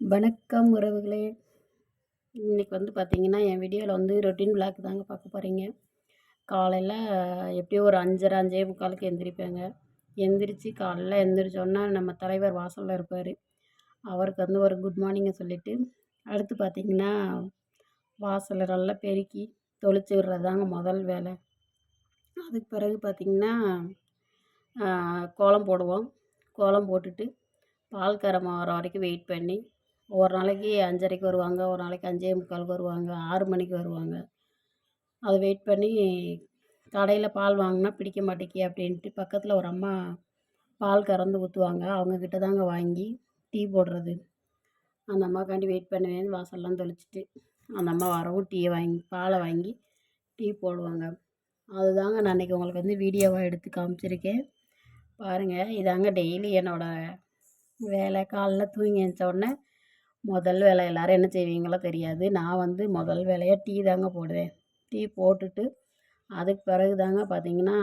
வணக்கம் உறவுகளே. இன்றைக்கி வந்து பார்த்திங்கன்னா என் வீடியோவில் வந்து ரொட்டீன் விளாக் தாங்க பார்க்க போகிறீங்க காலையில் எப்படியோ ஒரு அஞ்சரை அஞ்சே முக்காலுக்கு எந்திரிப்பேங்க. எந்திரிச்சு காலையில் எந்திரிச்சோன்னா நம்ம தலைவர் வாசலில் இருப்பார். அவருக்கு வந்து ஒரு குட் மார்னிங்கை சொல்லிவிட்டு அடுத்து பார்த்திங்கன்னா வாசலை நல்லா பெருக்கி தொளிச்சு விடுறது தாங்க முதல் வேலை. அதுக்கு பிறகு பார்த்திங்கன்னா கோலம் போடுவோம். கோலம் போட்டுட்டு பால் கரமாக வர வரைக்கும் வெயிட் பண்ணி ஒரு நாளைக்கு அஞ்சரைக்கு வருவாங்க ஒரு நாளைக்கு அஞ்சே முக்காலுக்கு வருவாங்க ஆறு மணிக்கு வருவாங்க. அதை வெயிட் பண்ணி கடையில் பால் வாங்கினா பிடிக்க மாட்டேக்கி அப்படின்ட்டு பக்கத்தில் ஒரு அம்மா பால் கறந்து ஊற்றுவாங்க அவங்கக்கிட்ட தாங்க வாங்கி டீ போடுறது. அந்த அம்மாக்காண்டி வெயிட் பண்ணுவேன் வாசல்லாம் தெளிச்சிட்டு. அந்த அம்மா வரவும் டீயை வாங்கி பாலை வாங்கி டீ போடுவாங்க. அதுதாங்க நான் இன்றைக்கி உங்களுக்கு வந்து வீடியோவாக எடுத்து காமிச்சிருக்கேன். பாருங்கள் இதாங்க டெய்லி என்னோடய வேலை. காலைல தூங்கி எழுந்த உடனே முதல் வேலை எல்லோரும் என்ன செய்வீங்களோ தெரியாது. நான் வந்து முதல் வேலையாக டீ தாங்க போடுவேன். டீ போட்டுட்டு அதுக்கு பிறகு தாங்க பார்த்திங்கன்னா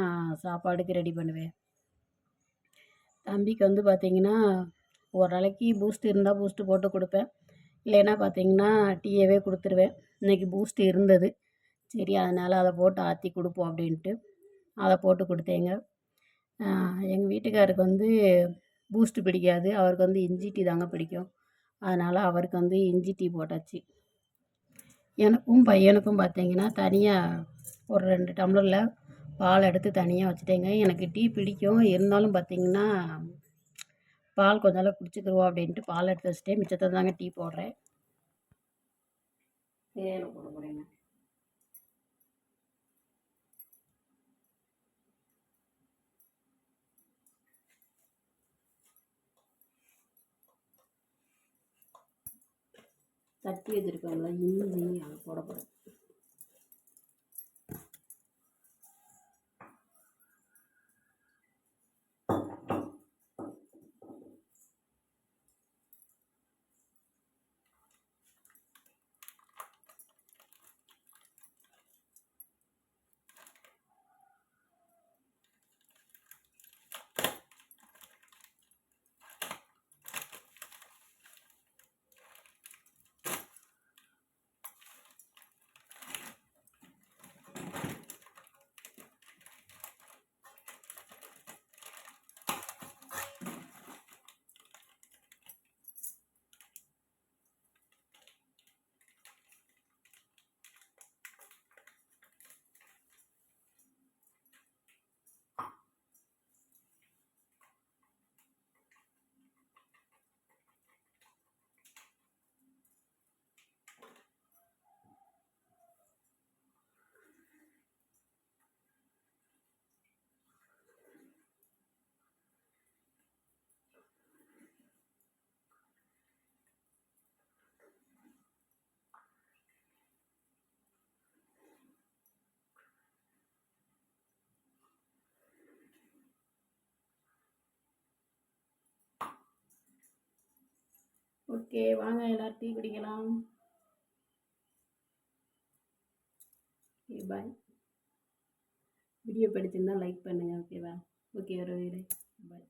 சாப்பாடுக்கு ரெடி பண்ணுவேன். தம்பிக்கு வந்து பார்த்திங்கன்னா ஒரு நாளைக்கு பூஸ்ட் இருந்தால் பூஸ்ட்டு போட்டு கொடுப்பேன். இல்லைன்னா பார்த்திங்கன்னா டீயவே கொடுத்துருவேன். இன்றைக்கி பூஸ்ட் இருந்தது. சரி அதனால் அதை போட்டு ஆற்றி கொடுப்போம் அப்படின்ட்டு அதை போட்டு கொடுத்தேங்க. எங்கள் வீட்டுக்காருக்கு வந்து பூஸ்ட்டு பிடிக்காது. அவருக்கு வந்து இஞ்சி டீ தாங்க பிடிக்கும். அதனால் அவருக்கு வந்து இஞ்சி டீ போட்டாச்சு. எனக்கும் பையனுக்கும் பார்த்தீங்கன்னா தனியாக ஒரு ரெண்டு டம்ளரில் பால் எடுத்து தனியாக வச்சுட்டேங்க. எனக்கு டீ பிடிக்கும். இருந்தாலும் பார்த்தீங்கன்னா பால் கொஞ்ச நாள் குடிச்சிக்கிருவோம் அப்படின்ட்டு பால் எடுத்து வச்சுட்டேன். மிச்சத்தை தாங்க டீ போடுறேன். தட்டி வச்சுருக்கோம்ல இஞ்சி அதை போட போகிறேன் ஓகே வாங்க எல்லோரும் டீ குடிக்கலாம். ஓகே பாய் வீடியோ பிடிச்சிருந்தால் லைக் பண்ணுங்கள் ஓகேவா ஓகே ஒரு பாய்